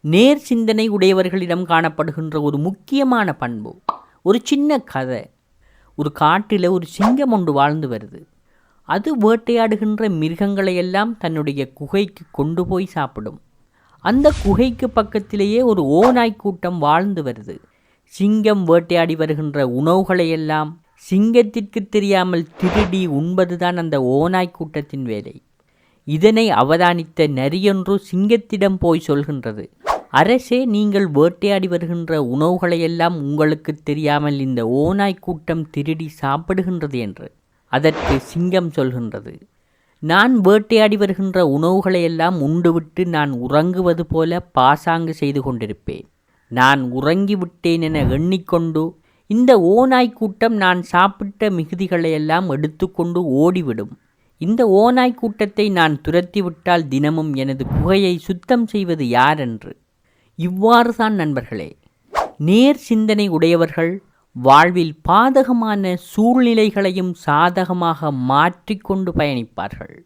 நேர் சிந்தனை உடையவர்களிடம் காணப்படுகின்ற ஒரு முக்கியமான பண்பு ஒரு சின்ன கதை ஒரு காட்டில் ஒரு சிங்கம் ஒன்று வாழ்ந்து வருது. அது வேட்டையாடுகின்ற மிருகங்களையெல்லாம் தன்னுடைய குகைக்கு கொண்டு போய் சாப்பிடும். அந்த குகைக்கு பக்கத்திலேயே ஒரு ஓநாய் கூட்டம் வாழ்ந்து வருது. சிங்கம் வேட்டையாடி வருகின்ற உணவுகளை எல்லாம் சிங்கத்திற்கு தெரியாமல் திருடி உண்பதுதான் அந்த ஓநாய் கூட்டத்தின் வேலை. இதனை அவதானித்த நரியொன்று சிங்கத்திடம் போய் சொல்கின்றது. அரசே நீங்கள் வேட்டையாடி வருகின்ற உணவுகளை எல்லாம் உங்களுக்கு தெரியாமல் இந்த ஓநாய் கூட்டம் திருடி சாப்பிடுகின்றது என்று அதற்கு சிங்கம் சொல்கின்றது. நான் வேட்டையாடி வருகின்ற உணவுகளை எல்லாம் உண்டுவிட்டு நான் உறங்குவது போல பாசாங்கு செய்து கொண்டிருப்பேன். நான் உறங்கிவிட்டேன் என எண்ணிக்கொண்டு இந்த ஓநாய் கூட்டம் நான் சாப்பிட்ட மிகுதிகளையெல்லாம் எடுத்துக்கொண்டு ஓடிவிடும். இந்த ஓநாய் கூட்டத்தை நான் துரத்திவிட்டால் தினமும் எனது குகையை சுத்தம் செய்வது யாரென்று இவ்வாறு தான் நண்பர்களே நேர் சிந்தனை உடையவர்கள் வாழ்வில் பாதகமான சூழ்நிலைகளையும் சாதகமாக மாற்றிக்கொண்டு பயணிப்பார்கள்.